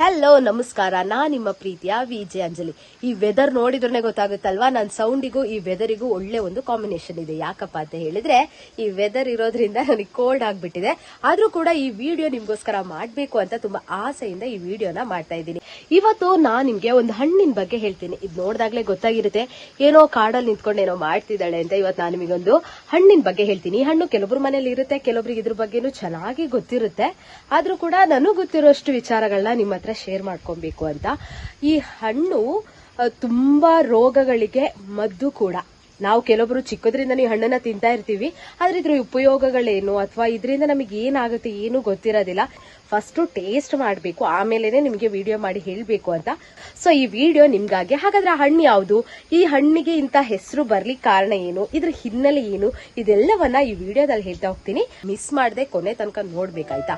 Hello ನಮಸ್ಕಾರ. ನಾ ನಿಮ್ಮ ಪ್ರೀತಿಯ ವಿಜೆ ಅಂಜಲಿ. ಈ ವೆದರ್ ನೋಡಿದ್ರೆ ಗೊತ್ತಾಗುತ್ತಲ್ವಾ? ನನ್ನ ಸೌಂಡಿಗೂ ಈ ವೆದರಿಗೂ ಒಳ್ಳೆ ಒಂದು ಕಾಂಬಿನೇಷನ್ ಇದೆ. ಯಾಕಪ್ಪ ಅಂತ ಹೇಳಿದ್ರೆ, ಈ ವೆದರ್ ಇರೋದ್ರಿಂದ ನನಗೆ ಕೋಲ್ಡ್ ಆಗಿಬಿಟ್ಟಿದೆ. ಆದ್ರೂ ಕೂಡ ಈ ವಿಡಿಯೋ ನಿಮ್ಗೋಸ್ಕರ ಮಾಡಬೇಕು ಅಂತ ತುಂಬಾ ಆಸೆಯಿಂದ ಈ ವಿಡಿಯೋನ ಮಾಡ್ತಾ ಇದ್ದೀನಿ. ಇವತ್ತು ನಾನು ನಿಮ್ಗೆ ಒಂದು ಹಣ್ಣಿನ ಬಗ್ಗೆ ಹೇಳ್ತೀನಿ. ಇದು ನೋಡಿದಾಗ್ಲೇ ಗೊತ್ತಾಗಿರುತ್ತೆ. ಏನೋ ಕಾಡಲ್ಲಿ ನಿಂತ್ಕೊಂಡು ಏನೋ ಮಾಡ್ತಿದ್ದಾಳೆ ಅಂತ ಇವತ್ತು ನಾನು ನಿಮಗೊಂದು ಹಣ್ಣಿನ ಬಗ್ಗೆ ಹೇಳ್ತೀನಿ. ಹಣ್ಣು ಕೆಲವೊಬ್ರ ಮನೇಲಿ ಇರುತ್ತೆ ಕೆಲವೊಬ್ರಿಗೆ ಇದ್ರ ಬಗ್ಗೆನೂ ಚೆನ್ನಾಗಿ ಗೊತ್ತಿರುತ್ತೆ. ಆದ್ರೂ ಕೂಡ ನನಗೂ ಗೊತ್ತಿರೋಷ್ಟು ವಿಚಾರಗಳನ್ನ ನಿಮ್ಮ ಶೇರ್ ಮಾಡ್ಕೊಬೇಕು ಅಂತ. ಈ ಹಣ್ಣು ತುಂಬಾ ರೋಗಗಳಿಗೆ ಮದ್ದು ಕೂಡ. ನಾವು ಕೆಲವೊಬ್ರು ಚಿಕ್ಕದ್ರಿಂದ ಈ ಹಣ್ಣನ್ನ ತಿಂತಾ ಇರ್ತೀವಿ. ಆದ್ರೆ ಇದ್ರ ಉಪಯೋಗಗಳೇನು? ಅಥವಾ ಇದರಿಂದ ನಮಗೆ ಏನಾಗುತ್ತೆ, ಏನು ಗೊತ್ತಿರೋದಿಲ್ಲ. ಫಸ್ಟ್ ಟೇಸ್ಟ್ ಮಾಡಬೇಕು. ಆಮೇಲೆನೆ ನಿಮಗೆ ವಿಡಿಯೋ ಮಾಡಿ ಹೇಳಬೇಕು ಅಂತ. ಸೊ ಈ ವಿಡಿಯೋ ನಿಮ್ಗಾಗಿ. ಹಾಗಾದ್ರೆ ಆ ಹಣ್ಣು ಯಾವುದು? ಈ ಹಣ್ಣಿಗೆ ಇಂತ ಹೆಸರು ಬರ್ಲಿಕ್ಕೆ ಕಾರಣ ಏನು? ಇದ್ರ ಹಿನ್ನೆಲೆ ಏನು? ಇದೆಲ್ಲವನ್ನ ಈ ವಿಡಿಯೋದಲ್ಲಿ ಹೇಳ್ತಾ ಹೋಗ್ತೀನಿ. ಮಿಸ್ ಮಾಡದೆ ಕೊನೆ ತನಕ ನೋಡ್ಬೇಕಾಯ್ತಾ?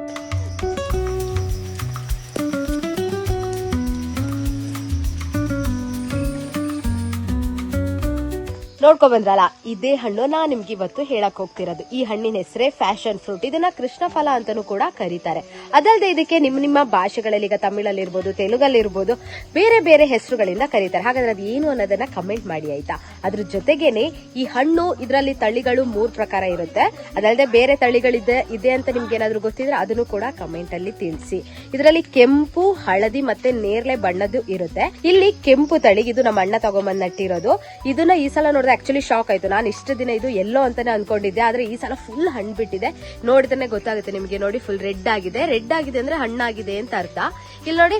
ನೋಡ್ಕೊ ಬಂದ್ರಲ್ಲ ಇದೇ ಹಣ್ಣು ನಾ ನಿಮ್ಗೆ ಇವತ್ತು ಹೇಳಕ್ ಹೋಗ್ತಿರೋದು. ಈ ಹಣ್ಣಿನ ಹೆಸರೇ ಫ್ಯಾಷನ್ ಫ್ರೂಟ್. ಇದನ್ನ ಕೃಷ್ಣ ಫಲ ಅಂತಾನೂ ಕೂಡ ಕರೀತಾರೆ. ಅದಲ್ಲದೆ ಇದಕ್ಕೆ ನಿಮ್ಮ ನಿಮ್ಮ ಭಾಷೆಗಳಲ್ಲಿ ಈಗ ತಮಿಳಲ್ಲಿ ಇರ್ಬೋದು ತೆಲುಗಲ್ಲಿ ಇರ್ಬೋದು ಬೇರೆ ಬೇರೆ ಹೆಸರುಗಳಿಂದ ಕರೀತಾರೆ. ಹಾಗಾದ್ರೆ ಅದು ಏನು ಅನ್ನೋದನ್ನ ಕಮೆಂಟ್ ಮಾಡಿ ಆಯ್ತಾ? ಅದ್ರ ಜೊತೆಗೇನೆ ಈ ಹಣ್ಣು, ಇದರಲ್ಲಿ ತಳಿಗಳು ಮೂರ್ ಪ್ರಕಾರ ಇರುತ್ತೆ. ಅದಲ್ಲದೆ ಬೇರೆ ತಳಿಗಳಿದೆ, ಇದೆ ಅಂತ ನಿಮ್ಗೆ ಏನಾದ್ರು ಗೊತ್ತಿದ್ರೆ ಅದನ್ನು ಕೂಡ ಕಮೆಂಟ್ ಅಲ್ಲಿ ತಿಳಿಸಿ. ಇದರಲ್ಲಿ ಕೆಂಪು, ಹಳದಿ ಮತ್ತೆ ನೇರಳೆ ಬಣ್ಣದ್ದು ಇರುತ್ತೆ. ಇಲ್ಲಿ ಕೆಂಪು ತಳಿ, ಇದು ನಮ್ಮ ಅಣ್ಣ ತಗೊಂಬಂದ್ ನಟ್ಟಿರೋದು. ಇದನ್ನ ಈ ಸಲ ನೋಡಿದ್ರೆ ಆಕ್ಚುಲಿ ಶಾಕ್ ಆಯ್ತು. ನಾನು ಇಷ್ಟು ದಿನ ಇದು ಎಲ್ಲೋ ಅಂತಾನೆ ಅನ್ಕೊಂಡಿದ್ದೆ. ಆದ್ರೆ ಈ ಸಲ ಫುಲ್ ಹಣ್ಣು ಬಿಟ್ಟಿದೆ ನೋಡಿದ್ರೆ ಗೊತ್ತಾಗುತ್ತೆ ನಿಮಗೆ. ನೋಡಿ ಫುಲ್ ರೆಡ್ ಆಗಿದೆ. ರೆಡ್ ಆಗಿದೆ ಅಂದ್ರೆ ಹಣ್ಣಾಗಿದೆ ಅಂತ ಅರ್ಥ. ಇಲ್ಲಿ ನೋಡಿ,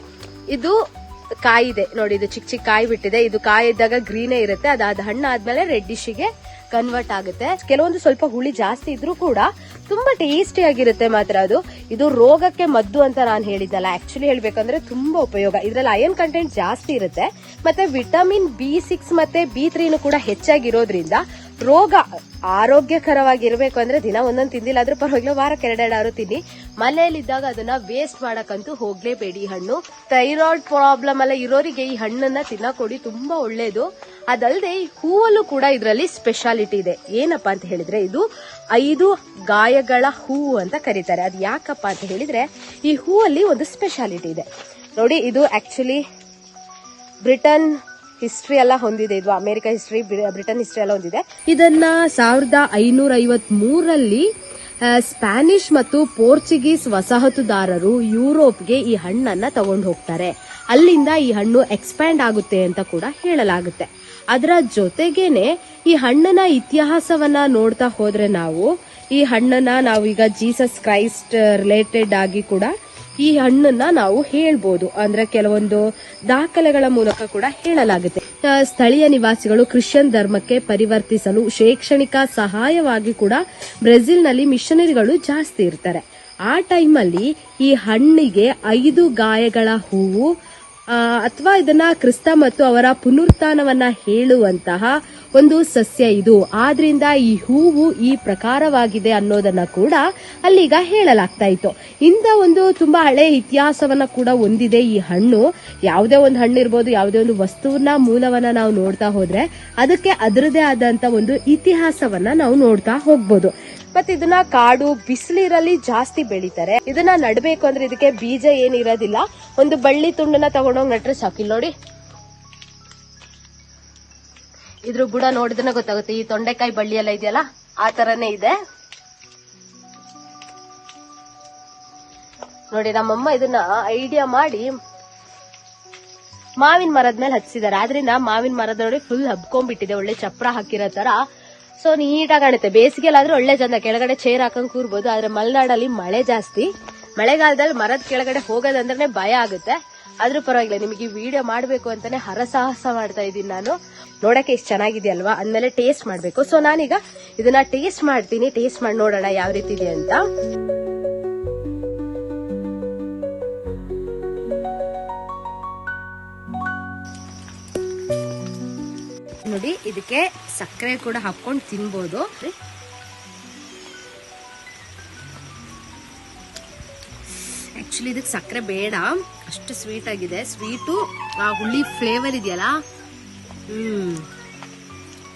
ಇದು ಕಾಯಿ ಇದೆ ನೋಡಿ, ಇದು ಚಿಕ್ಕ ಚಿಕ್ಕ ಕಾಯಿ ಬಿಟ್ಟಿದೆ. ಇದು ಕಾಯಿ ಇದ್ದಾಗ ಗ್ರೀನೇ ಇರುತ್ತೆ. ಅದಾದ ಹಣ್ಣಾದ್ಮೇಲೆ ರೆಡ್ಡಿಶಿಗೆ ಕನ್ವರ್ಟ್ ಆಗುತ್ತೆ. ಕೆಲವೊಂದು ಸ್ವಲ್ಪ ಹುಳಿ ಜಾಸ್ತಿ ಇದ್ರೂ ಕೂಡ ತುಂಬಾ ಟೇಸ್ಟಿ ಆಗಿರುತ್ತೆ ಮಾತ್ರ ಅದು. ಇದು ರೋಗಕ್ಕೆ ಮದ್ದು ಅಂತ ನಾನು ಹೇಳಿದ್ದಲ್ಲ. ಆಕ್ಚುಲಿ ಹೇಳ್ಬೇಕಂದ್ರೆ ತುಂಬಾ ಉಪಯೋಗ. ಇದ್ರಲ್ಲಿ ಅಯನ್ ಕಂಟೆಂಟ್ ಜಾಸ್ತಿ ಇರುತ್ತೆ. ಮತ್ತೆ ವಿಟಮಿನ್ ಬಿ ಸಿಕ್ಸ್ ಮತ್ತೆ ಬಿ ತ್ರೀನು ಕೂಡ ಹೆಚ್ಚಾಗಿರೋದ್ರಿಂದ ರೋಗ ಆರೋಗ್ಯಕರವಾಗಿರಬೇಕು ಅಂದ್ರೆ ದಿನ ಒಂದೊಂದು ತಿಂದಿಲ್ಲ ಆದ್ರೂ ಪರವಾಗಿಲ್ಲ, ವಾರಕ್ಕೆ ಎರಡೆರಡಾರು ತಿನ್ನಿ. ಮನೆಯಲ್ಲಿದ್ದಾಗ ಅದನ್ನ ವೇಸ್ಟ್ ಮಾಡಕ್ಕಂತೂ ಹೋಗ್ಲೇಬೇಡಿ ಹಣ್ಣು. ಥೈರಾಯ್ಡ್ ಪ್ರಾಬ್ಲಮ್ ಎಲ್ಲ ಇರೋರಿಗೆ ಈ ಹಣ್ಣನ್ನ ತಿನ್ನಕೊಡಿ, ತುಂಬಾ ಒಳ್ಳೇದು. ಅದಲ್ಲದೆ ಈ ಹೂವಲ್ಲೂ ಕೂಡ ಇದರಲ್ಲಿ ಸ್ಪೆಷಾಲಿಟಿ ಇದೆ. ಏನಪ್ಪಾ ಅಂತ ಹೇಳಿದ್ರೆ ಇದು ಐದು ಗಾಯಗಳ ಹೂವು ಅಂತ ಕರೀತಾರೆ. ಅದು ಯಾಕಪ್ಪ ಅಂತ ಹೇಳಿದ್ರೆ ಈ ಹೂವಲ್ಲಿ ಒಂದು ಸ್ಪೆಷಾಲಿಟಿ ಇದೆ. ನೋಡಿ, ಇದು ಆಕ್ಚುಲಿ ಬ್ರಿಟನ್ ಹಿಸ್ಟ್ರಿ ಎಲ್ಲ ಹೊಂದಿದೆ. ಇದು ಅಮೆರಿಕ ಹಿಸ್ಟ್ರಿ ಬ್ರಿಟನ್ ಹಿಸ್ಟ್ರಿ ಎಲ್ಲ ಹೊಂದಿದೆ. ಇದನ್ನ ಸಾವಿರದ ಐನೂರ ಐವತ್ ಮೂರಲ್ಲಿ ಸ್ಪ್ಯಾನಿಷ್ ಮತ್ತು ಪೋರ್ಚುಗೀಸ್ ವಸಾಹತುದಾರರು ಯುರೋಪ್ಗೆ ಈ ಹಣ್ಣನ್ನ ತಗೊಂಡು ಹೋಗ್ತಾರೆ. ಅಲ್ಲಿಂದ ಈ ಹಣ್ಣು ಎಕ್ಸ್ಪ್ಯಾಂಡ್ ಆಗುತ್ತೆ ಅಂತ ಕೂಡ ಹೇಳಲಾಗುತ್ತೆ. ಅದರ ಜೊತೆಗೇನೆ ಈ ಹಣ್ಣನ ಇತಿಹಾಸವನ್ನ ನೋಡ್ತಾ ಹೋದ್ರೆ ನಾವು ಈ ಹಣ್ಣನ್ನ ನಾವೀಗ ಜೀಸಸ್ ಕ್ರೈಸ್ಟ್ ರಿಲೇಟೆಡ್ ಆಗಿ ಕೂಡ ಈ ಹಣ್ಣನ್ನ ನಾವು ಹೇಳ್ಬೋದು. ಅಂದ್ರೆ ಕೆಲವೊಂದು ದಾಖಲೆಗಳ ಮೂಲಕ ಕೂಡ ಹೇಳಲಾಗುತ್ತೆ. ಸ್ಥಳೀಯ ನಿವಾಸಿಗಳು ಕ್ರಿಶ್ಚಿಯನ್ ಧರ್ಮಕ್ಕೆ ಪರಿವರ್ತಿಸಲು ಶೈಕ್ಷಣಿಕ ಸಹಾಯವಾಗಿ ಕೂಡ ಬ್ರೆಜಿಲ್ನಲ್ಲಿ ಮಿಷನರಿಗಳು ಜಾಸ್ತಿ ಇರ್ತಾರೆ. ಆ ಟೈಮಲ್ಲಿ ಈ ಹಣ್ಣಿಗೆ ಐದು ಗಾಯಗಳ ಹೂವು ಅಥವಾ ಇದನ್ನ ಕ್ರಿಸ್ತ ಮತ್ತು ಅವರ ಪುನರುತ್ಥಾನವನ್ನ ಹೇಳುವಂತಹ ಒಂದು ಸಸ್ಯ ಇದು. ಆದ್ರಿಂದ ಈ ಹೂವು ಈ ಪ್ರಕಾರವಾಗಿದೆ ಅನ್ನೋದನ್ನ ಕೂಡ ಅಲ್ಲಿಗ ಹೇಳಲಾಗ್ತಾ ಇತ್ತು ಇಂಥ ಒಂದು ತುಂಬಾ ಹಳೆ ಇತಿಹಾಸವನ್ನ ಕೂಡ ಹೊಂದಿದೆ ಈ ಹಣ್ಣು. ಯಾವುದೇ ಒಂದು ಹಣ್ಣು ಇರ್ಬೋದು ಯಾವುದೇ ಒಂದು ವಸ್ತುವನ್ನ, ಮೂಲವನ್ನ ನಾವು ನೋಡ್ತಾ ಹೋದ್ರೆ ಅದಕ್ಕೆ ಅದರದೇ ಆದಂತ ಒಂದು ಇತಿಹಾಸವನ್ನ ನಾವು ನೋಡ್ತಾ ಹೋಗ್ಬೋದು. ಮತ್ತೆ ಇದನ್ನ ಕಾಡು ಬಿಸಿಲಿರಲ್ಲಿ ಜಾಸ್ತಿ ಬೆಳಿತಾರೆ. ಇದನ್ನ ನಡಬೇಕು ಅಂದ್ರೆ ಇದಕ್ಕೆ ಬೀಜ ಏನಿರೋದಿಲ್ಲ. ಒಂದು ಬಳ್ಳಿ ತುಂಡನ್ನ ತಗೊಂಡೋಗಿ ನಟ್ರೆ ಸಾಕಿಲ್ ನೋಡಿ. ಇದ್ರ ಬುಡ ನೋಡಿದ್ರೆ ಗೊತ್ತಾಗುತ್ತೆ. ಈ ತೊಂಡೆಕಾಯಿ ಬಳ್ಳಿ ಎಲ್ಲ ಇದೆಯಲ್ಲ, ಆ ತರನೇ ಇದೆ. ನೋಡಿ, ನಮ್ಮಮ್ಮ ಇದನ್ನ ಐಡಿಯಾ ಮಾಡಿ ಮಾವಿನ ಮರದ ಮೇಲೆ ಹಚ್ಚಿದ್ದಾರೆ. ಆದ್ರಿಂದ ಮಾವಿನ ಮರದ ನೋಡಿ ಫುಲ್ ಹಬ್ಕೊಂಡ್ಬಿಟ್ಟಿದೆ. ಒಳ್ಳೆ ಚಪ್ರ ಹಾಕಿರೋ ತರ. ಸೊ ನೀಟಾಗಿ ಕಾಣುತ್ತೆ. ಬೇಸಿಗೆಲಾದ್ರೆ ಒಳ್ಳೆ ಚಂದ ಕೆಳಗಡೆ ಚೇರ್ ಹಾಕೊಂಡ್ ಕೂರ್ಬೋದು. ಆದ್ರೆ ಮಲೆನಾಡಲ್ಲಿ ಮಳೆ ಜಾಸ್ತಿ. ಮಳೆಗಾಲದಲ್ಲಿ ಮರದ ಕೆಳಗಡೆ ಹೋಗೋದಂದ್ರೆ ಭಯ ಆಗುತ್ತೆ. ಆದ್ರೂ ಪರವಾಗಿಲ್ಲ, ನಿಮಗೆ ವಿಡಿಯೋ ಮಾಡಬೇಕು ಅಂತಾನೆ ಹರಸಾಹಸ ಮಾಡ್ತಾ ಇದ್ದೀನಿ ನಾನು. ನೋಡಕ್ಕೆ ಇಷ್ಟು ಚೆನ್ನಾಗಿದೆ ಅಲ್ವಾ ಅಂದ್ಮೇಲೆ ಟೇಸ್ಟ್ ಮಾಡಬೇಕು. ಸೊ ನಾನೀಗ ಇದನ್ನ ಟೇಸ್ಟ್ ಮಾಡ್ತೀನಿ. ಟೇಸ್ಟ್ ಮಾಡಿ ನೋಡೋಣ ಯಾವ ರೀತಿ ಇದೆ ಅಂತ. ನೋಡಿ, ಇದಕ್ಕೆ ಸಕ್ಕರೆ ಕೂಡ ಹಾಕೊಂಡು ತಿನ್ಬೋದು. ಆಕ್ಚುಲಿ ಇದಕ್ಕೆ ಸಕ್ಕರೆ ಬೇಡ. ಅಷ್ಟು ಸ್ವೀಟ್ ಆಗಿದೆ. ಸ್ವೀಟು ಆ ಹುಳಿ ಫ್ಲೇವರ್ ಇದೆಯಲ್ಲ? ಹ್ಮ್.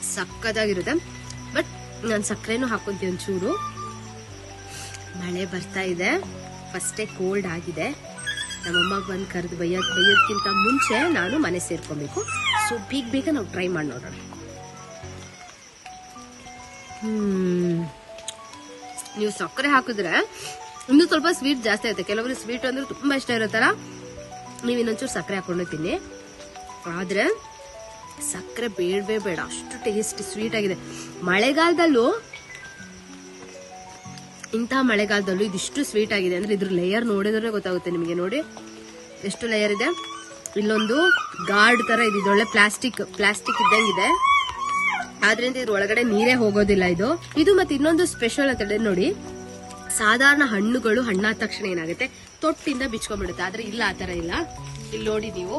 ಸಕ್ಕದಾಗಿರುತ್ತೆ. ಬಟ್ ನಾನು ಸಕ್ಕರೆನೂ ಹಾಕೊಂತೀನಿ ಒಂಚೂರು. ಮಳೆ ಬರ್ತಾ ಇದೆ. ಫಸ್ಟೇ ಕೋಲ್ಡ್ ಆಗಿದೆ. ನಮ್ಮಮ್ಮಗೆ ಬಂದು ಕರೆದು ಬೈಯೋದು ಬೈಯೋದಕ್ಕಿಂತ ಮುಂಚೆ ನಾನು ಮನೆ ಸೇರ್ಕೊಬೇಕು. ಸೊ ಬೀಗ ಬೇಗ ನಾವು ಟ್ರೈ ಮಾಡಿ ನೋಡೋಣ. ಹ್ಮ್. ನೀವು ಸಕ್ಕರೆ ಹಾಕಿದ್ರೆ ಇನ್ನೂ ಸ್ವಲ್ಪ ಸ್ವೀಟ್ ಜಾಸ್ತಿ ಆಗುತ್ತೆ. ಕೆಲವರು ಸ್ವೀಟ್ ಅಂದ್ರೆ ತುಂಬಾ ಇಷ್ಟ ಇರುತ್ತಲ್ಲ ನೀವು ಇನ್ನೊಂಚೂರು ಸಕ್ಕರೆ ಹಾಕೊಂಡು ತಿನ್ನಿ ಆದ್ರೆ ಸಕ್ಕರೆ ಬೇಡವೇ ಬೇಡ. ಅಷ್ಟು ಟೇಸ್ಟ್ ಸ್ವೀಟ್ ಆಗಿದೆ. ಮಳೆಗಾಲದಲ್ಲೂ, ಇಂಥ ಮಳೆಗಾಲದಲ್ಲೂ ಇದಿಷ್ಟು ಸ್ವೀಟ್ ಆಗಿದೆ. ಅಂದ್ರೆ ಇದ್ರ ಲೇಯರ್ ನೋಡಿದ್ರೆ ಗೊತ್ತಾಗುತ್ತೆ ನಿಮಗೆ. ನೋಡಿ, ಎಷ್ಟು ಲೇಯರ್ ಇದೆ? ಇಲ್ಲೊಂದು ಗಾರ್ಡ್ ತರ ಇದೆ. ಇದೊಳ್ಳೆ ಪ್ಲಾಸ್ಟಿಕ್ ಪ್ಲಾಸ್ಟಿಕ್ ಇದ್ದಂಗಿದೆ. ಆದ್ರಿಂದ ಇದ್ರ ಒಳಗಡೆ ನೀರೇ ಹೋಗೋದಿಲ್ಲ ಇದು. ಇದು ಮತ್ತೆ ಇನ್ನೊಂದು ಸ್ಪೆಷಲ್ ಅಂತ ನೋಡಿ. ಸಾಧಾರಣ ಹಣ್ಣುಗಳು ಹಣ್ಣಾದ ತಕ್ಷಣ ಏನಾಗುತ್ತೆ? ತೊಟ್ಟಿಂದ ಬಿಚ್ಕೊಂಡ್ಬಿಡುತ್ತೆ. ಆದ್ರೆ ಇಲ್ಲ ಆತರ ಇಲ್ಲ. ಇಲ್ಲಿ ನೋಡಿ ನೀವು.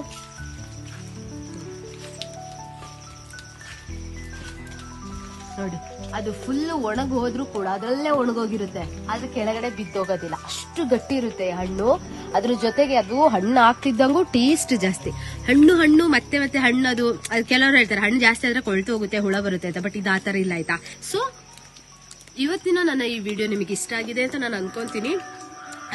ನೋಡಿ, ಅದು ಫುಲ್ ಒಣಗಿ ಹೋದ್ರೂ ಕೂಡ ಅದರಲ್ಲೇ ಒಣಗೋಗಿರುತ್ತೆ ಅದು ಕೆಳಗಡೆ ಬಿದ್ದೋಗೋದಿಲ್ಲ. ಅಷ್ಟು ಗಟ್ಟಿ ಇರುತ್ತೆ ಹಣ್ಣು. ಅದ್ರ ಜೊತೆಗೆ ಅದು ಹಣ್ಣು ಆಗ್ತಿದ್ದಂಗೂ ಟೇಸ್ಟ್ ಜಾಸ್ತಿ. ಹಣ್ಣು ಹಣ್ಣು, ಮತ್ತೆ ಮತ್ತೆ ಹಣ್ಣು ಅದು ಕೆಲವರು ಹೇಳ್ತಾರೆ, ಹಣ್ಣು ಜಾಸ್ತಿ ಆದ್ರೆ ಕೊಳ್ತು ಹೋಗುತ್ತೆ, ಹುಳ ಬರುತ್ತೆ ಅಂತ ಬಟ್ ಇದು ಆತರ ಇಲ್ಲ, ಆಯ್ತಾ? ಸೊ ಇವತ್ತಿನ ನನ್ನ ಈ ವಿಡಿಯೋ ನಿಮಗೆ ಇಷ್ಟ ಆಗಿದೆ ಅಂತ ನಾನು ಅನ್ಕೊಂತೀನಿ.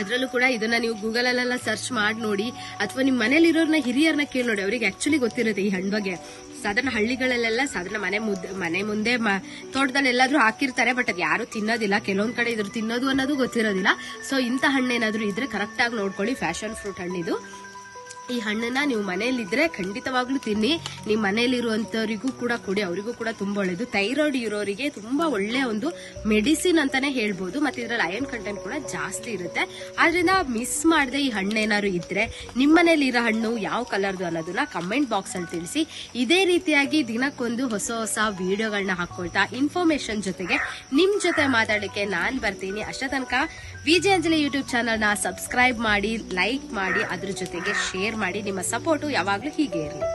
ಅದರಲ್ಲೂ ಕೂಡ ಇದನ್ನ ನೀವು ಗೂಗಲ್ ಅಲ್ಲೆಲ್ಲ ಸರ್ಚ್ ಮಾಡಿ ನೋಡಿ, ಅಥವಾ ನಿಮ್ಮ ಮನೇಲಿರೋರ್ನ ಹಿರಿಯರನ್ನ ಕೇಳಿ ನೋಡಿ. ಅವರಿಗೆ ಆಕ್ಚುಲಿ ಗೊತ್ತಿರುತ್ತೆ ಈ ಹಣ್ಣು ಬಗ್ಗೆ. ಸಾಧಾರಣ ಹಳ್ಳಿಗಳಲ್ಲೆಲ್ಲ ಸಾಧಾರಣ ಮನೆ ಮುದ್ದೆ ಮನೆ ಮುಂದೆ ತೋಟದಲ್ಲಿ ಎಲ್ಲಾದ್ರೂ ಹಾಕಿರ್ತಾರೆ ಬಟ್ ಅದು ಯಾರು ತಿನ್ನೋದಿಲ್ಲ. ಕೆಲವೊಂದ್ ಕಡೆ ಇದ್ರು ತಿನ್ನೋದು ಅನ್ನೋದು ಗೊತ್ತಿರೋದಿಲ್ಲ. ಸೊ ಇಂಥ ಹಣ್ಣೇನಾದ್ರೂ ಇದ್ರೆ ಕರೆಕ್ಟ್ ಆಗಿ ನೋಡ್ಕೊಳ್ಳಿ. ಫ್ಯಾಷನ್ ಫ್ರೂಟ್ ಹಣ್ಣಿದು. ಈ ಹಣ್ಣನ್ನ ನೀವು ಮನೆಯಲ್ಲಿದ್ರೆ ಖಂಡಿತವಾಗ್ಲೂ ತಿನ್ನಿ. ನಿಮ್ಮ ಮನೆಯಲ್ಲಿರುವಂತವರಿಗೂ ಕೂಡ ಕೊಡಿ, ಅವರಿಗೂ ಕೂಡ ತುಂಬಾ ಒಳ್ಳೇದು. ಥೈರಾಯ್ಡ್ ಇರೋರಿಗೆ ತುಂಬಾ ಒಳ್ಳೆ ಒಂದು ಮೆಡಿಸಿನ್ ಅಂತಾನೆ ಹೇಳ್ಬೋದು, ಮತ್ತೆ ಇದ್ರಲ್ಲಿ ಅಯನ್ ಕಂಟೆಂಟ್ ಕೂಡ ಜಾಸ್ತಿ ಇರುತ್ತೆ. ಆದ್ರಿಂದ ಮಿಸ್ ಮಾಡದೆ ಈ ಹಣ್ಣೇನಾದ್ರು ಇದ್ರೆ ನಿಮ್ಮ ಮನೇಲಿ ಇರೋ ಹಣ್ಣು ಯಾವ ಕಲರ್ದು ಅನ್ನೋದನ್ನ ಕಮೆಂಟ್ ಬಾಕ್ಸ್ ಅಲ್ಲಿ ತಿಳಿಸಿ. ಇದೇ ರೀತಿಯಾಗಿ ದಿನಕ್ಕೊಂದು ಹೊಸ ಹೊಸ ವಿಡಿಯೋಗಳನ್ನ ಹಾಕೊಳ್ತಾ ಇನ್ಫಾರ್ಮೇಶನ್ ಜೊತೆಗೆ ನಿಮ್ ಜೊತೆ ಮಾತಾಡಲಿಕ್ಕೆ ನಾನ್ ಬರ್ತೀನಿ. ಅಷ್ಟ ತನಕ ವಿಜಯ ಅಂಜಲಿ ಯೂಟ್ಯೂಬ್ ಸಬ್ಸ್ಕ್ರೈಬ್ ಮಾಡಿ ಲೈಕ್ ಮಾಡಿ, ಅದ್ರ ಜೊತೆಗೆ ಶೇರ್ ಮಾಡಿ ನಿಮ್ಮ ಸಪೋರ್ಟ್ ಯಾವಾಗ್ಲೂ ಹೀಗೆ ಇರಲಿ.